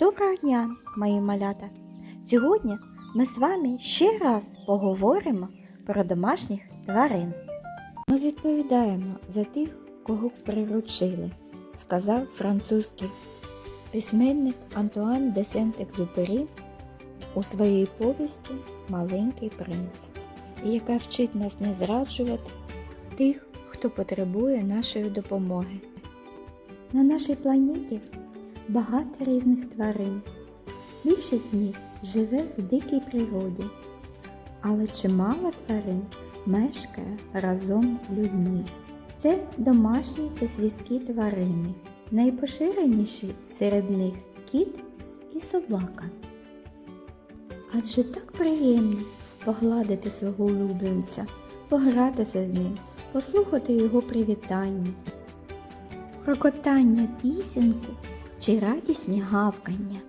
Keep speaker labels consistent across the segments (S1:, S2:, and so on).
S1: Доброго дня, мої малята! Сьогодні ми з вами ще раз поговоримо про домашніх тварин. Ми відповідаємо за тих, кого приручили, сказав французький письменник Антуан де Сент-Екзюпері у своїй повісті Маленький принц, яка вчить нас не зраджувати тих, хто потребує нашої допомоги. На нашій планеті багато різних тварин. Більшість з них живе в дикій природі, але чимало тварин мешкає разом з людьми. Це домашні та свійські тварини. Найпоширеніші серед них кіт і собака. Адже так приємно погладити свого улюбленця, погратися з ним, послухати його привітання, крокотання пісеньки чи радісні гавкання.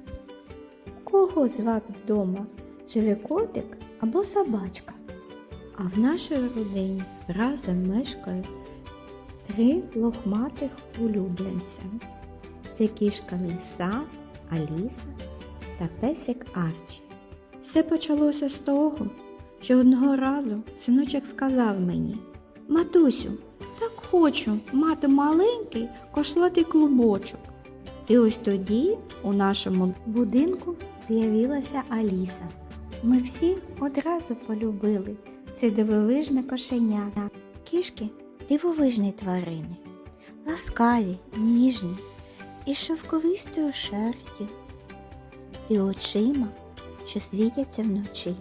S1: У кого з вас вдома живе котик або собачка? А в нашій родині разом мешкають три лохматих улюбленця. Це кішка Лиса, Аліса та песик Арчі. Все почалося з того, що одного разу синочок сказав мені Матусю, так хочу мати маленький кошлатий клубочок. І ось тоді у нашому будинку з'явилася Аліса. Ми всі одразу полюбили це дивовижне кошеня. Кішки дивовижні тварини, ласкаві, ніжні і шовковистою шерстю, і очима, що світяться вночі.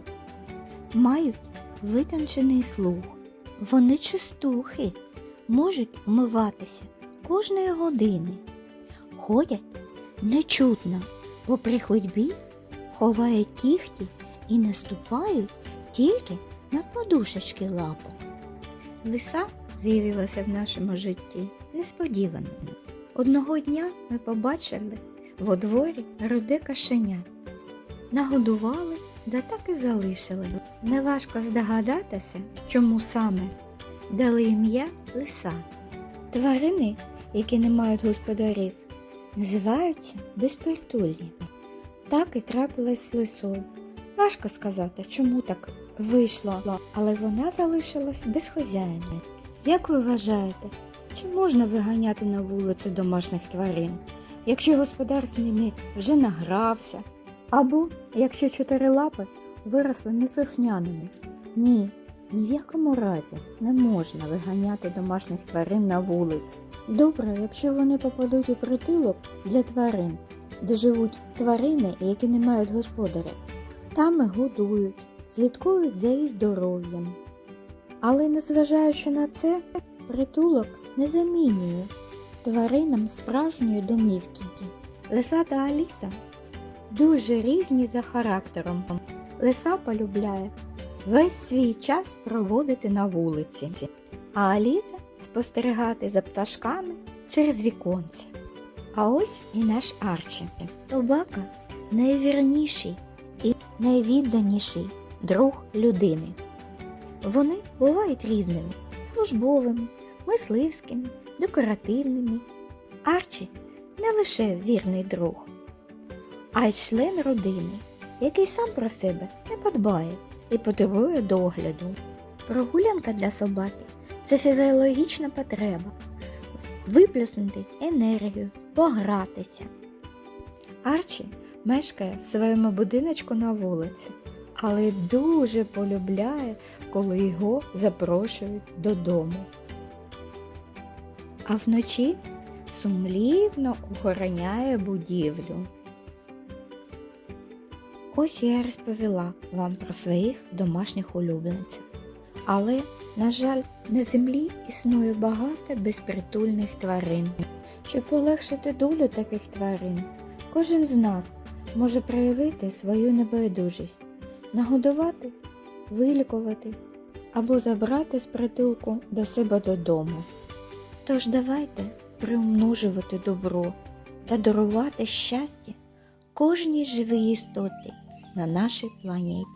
S1: Мають витончений слух. Вони чистухи, можуть умиватися кожної години. Ходять нечутно, бо при ходьбі ховають кіхті і наступають тільки на подушечки лапок. Лиса з'явилася в нашому житті несподівано. Одного дня ми побачили во дворі руде кашеня. Нагодували, да так і залишили. Неважко здогадатися, чому саме дали ім'я лиса. Тварини, які не мають господарів, називаються безпритульні. Так і трапилось з лисою. Важко сказати, чому так вийшло, але вона залишилась без хазяїна. Як ви вважаєте, чи можна виганяти на вулицю домашніх тварин, якщо господар з ними вже награвся? Або якщо чотири лапи виросли неслухняними? Ні, ні в якому разі не можна виганяти домашніх тварин на вулиці. Добре, якщо вони попадуть у притулок для тварин, де живуть тварини, які не мають господаря. Там їх годують, слідкують за їх здоров'ям. Але незважаючи на це, притулок не замінює тваринам справжньої домівки. Лиса та Аліса дуже різні за характером. Лиса полюбляє весь свій час проводити на вулиці, а Аліса спостерігати за пташками через віконце. А ось і наш Арчі. Собака найвірніший і найвідданіший друг людини. Вони бувають різними службовими, мисливськими, декоративними. Арчі не лише вірний друг, а й член родини, який сам про себе не подбає і потребує догляду. Прогулянка для собаки це фізіологічна потреба виплюснути енергію, погратися. Арчі мешкає в своєму будиночку на вулиці, але дуже полюбляє, коли його запрошують додому. А вночі сумлівно охороняє будівлю. Ось я розповіла вам про своїх домашніх улюбленців. Але, на жаль, на землі існує багато безпритульних тварин. Щоб полегшити долю таких тварин, кожен з нас може проявити свою небайдужість, нагодувати, вилікувати або забрати з притулку до себе додому. Тож давайте приумножувати добро та дарувати щастя кожній живій істоті на нашій планеті.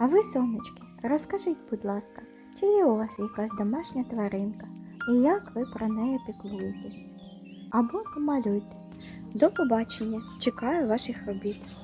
S1: А ви, сонечки, розкажіть, будь ласка, чи є у вас якась домашня тваринка і як ви про неї піклуєтесь? Або помалюйте, До побачення! Чекаю ваших робіт.